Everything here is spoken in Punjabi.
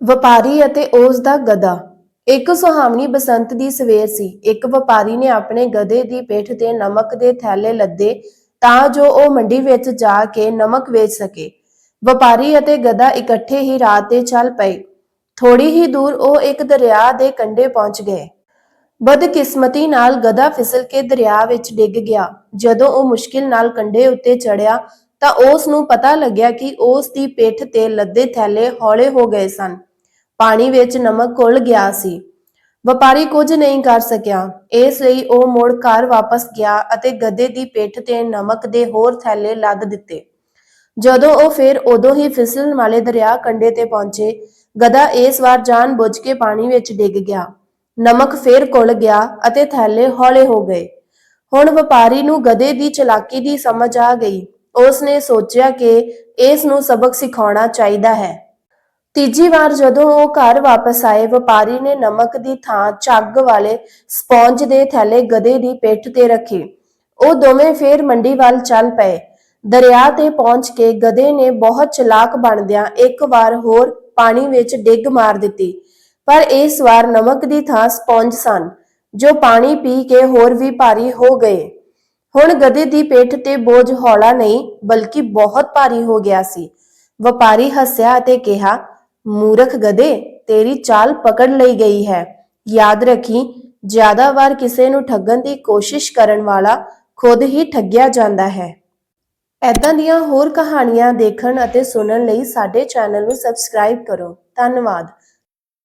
ਵਪਾਰੀ ਅਤੇ ਉਸ ਦਾ ਗਧਾ। ਇੱਕ ਸੁਹਾਵਣੀ ਬਸੰਤ ਦੀ ਸਵੇਰ ਸੀ। ਇੱਕ ਵਪਾਰੀ ਨੇ ਆਪਣੇ ਗਧੇ ਦੀ ਪਿੱਠ ਤੇ ਨਮਕ ਦੇ ਥੈਲੇ ਲੱਦੇ ਤਾਂ ਜੋ ਉਹ ਮੰਡੀ ਵਿੱਚ ਜਾ ਕੇ ਨਮਕ ਵੇਚ ਸਕੇ। ਵਪਾਰੀ ਅਤੇ ਗਧਾ ਇਕੱਠੇ ਹੀ ਰਾਤ ਤੇ ਚੱਲ ਪਏ। ਥੋੜੀ ਹੀ ਦੂਰ ਉਹ ਇੱਕ ਦਰਿਆ ਦੇ ਕੰਢੇ ਪਹੁੰਚ ਗਏ। ਬਦਕਿਸਮਤੀ ਨਾਲ ਗਧਾ ਫਿਸਲ ਕੇ ਦਰਿਆ ਵਿੱਚ ਡਿੱਗ ਗਿਆ। ਜਦੋਂ ਉਹ ਮੁਸ਼ਕਿਲ ਨਾਲ ਕੰਢੇ ਉੱਤੇ ਚੜਿਆ ਤਾਂ ਉਸ ਨੂੰ ਪਤਾ ਲੱਗਿਆ ਕਿ ਉਸ ਦੀ ਪਿੱਠ ਤੇ ਲੱਦੇ ਥੈਲੇ ਹੌਲੇ ਹੋ ਗਏ ਸਨ। ਪਾਣੀ ਵਿੱਚ ਨਮਕ ਘੁਲ ਗਿਆ ਸੀ। ਵਪਾਰੀ ਕੁਝ ਨਹੀਂ ਕਰ ਸਕਿਆ। ਇਸ ਲਈ ਉਹ ਮੁੜ ਘਰ ਵਾਪਸ ਗਿਆ ਅਤੇ ਗਧੇ ਦੀ ਪਿੱਠ ਤੇ ਨਮਕ ਦੇ ਹੋਰ ਥੈਲੇ ਲੱਦ ਦਿੱਤੇ। ਜਦੋਂ ਉਹ ਫਿਰ ਉਦੋਂ ਹੀ ਫਿਸਲਣ ਵਾਲੇ ਦਰਿਆ ਕੰਢੇ ਤੇ ਪਹੁੰਚੇ, ਗਧਾ ਇਸ ਵਾਰ ਜਾਣ ਬੁੱਝ ਕੇ ਪਾਣੀ ਵਿੱਚ ਡਿੱਗ ਗਿਆ। ਨਮਕ ਫੇਰ ਘੁਲ ਗਿਆ ਅਤੇ ਥੈਲੇ ਹੌਲੇ ਹੋ ਗਏ। ਹੁਣ ਵਪਾਰੀ ਨੂੰ ਗਧੇ ਦੀ ਚਲਾਕੀ ਦੀ ਸਮਝ ਆ ਗਈ। ਉਸ ਨੇ ਸੋਚਿਆ ਕਿ ਇਸ ਨੂੰ ਸਬਕ ਸਿਖਾਉਣਾ ਚਾਹੀਦਾ ਹੈ। ਤੀਜੀ ਵਾਰ ਜਦੋਂ ਉਹ ਘਰ ਵਾਪਸ ਆਏ, ਵਪਾਰੀ ਨੇ ਨਮਕ ਦੀ ਥਾਂ ਝੱਗ ਵਾਲੇ ਸਪੌਂਜ ਦੇ ਥੈਲੇ ਗਧੇ ਦੀ ਪਿੱਠ ਤੇ ਰੱਖੇ। ਉਹ ਦੋਵੇਂ ਫੇਰ ਮੰਡੀ ਵੱਲ ਚੱਲ ਪਏ। ਦਰਿਆ ਤੇ ਪਹੁੰਚ ਕੇ ਗਧੇ ਨੇ ਬਹੁਤ ਚਲਾਕ ਬਣਦਿਆਂ ਇੱਕ ਵਾਰ ਹੋਰ ਪਾਣੀ ਵਿੱਚ ਡਿੱਗ ਮਾਰ ਦਿੱਤੀ। ਪਰ ਇਸ ਵਾਰ ਨਮਕ ਦੀ ਥਾਂ ਸਪੌਂਜ ਸਨ, ਜੋ ਪਾਣੀ ਪੀ ਕੇ ਹੋਰ ਵੀ ਭਾਰੀ ਹੋ ਗਏ। ਹੁਣ ਗਧੇ ਦੀ ਪਿੱਠ ਤੇ ਬੋਝ ਹੌਲਾ ਨਹੀਂ, ਬਲਕਿ ਬਹੁਤ ਭਾਰੀ ਹੋ ਗਿਆ ਸੀ। ਵਪਾਰੀ ਹੱਸਿਆ ਅਤੇ ਕਿਹਾ ਮੂਰਖ ਗਧੇ, ਤੇਰੀ ਚਾਲ ਪਕੜ ਲਈ ਗਈ ਹੈ। ਯਾਦ ਰੱਖੀ, ਜ਼ਿਆਦਾ ਵਾਰ ਕਿਸੇ ਨੂੰ ਠੱਗਣ ਦੀ ਕੋਸ਼ਿਸ਼ ਕਰਨ ਵਾਲਾ ਖੁਦ ਹੀ ਠੱਗਿਆ ਜਾਂਦਾ ਹੈ। ਐਦਾਂ ਦੀਆਂ ਹੋਰ ਕਹਾਣੀਆਂ ਦੇਖਣ ਅਤੇ ਸੁਣਨ ਲਈ ਸਾਡੇ ਚੈਨਲ ਨੂੰ ਸਬਸਕ੍ਰਾਈਬ ਕਰੋ। ਧੰਨਵਾਦ।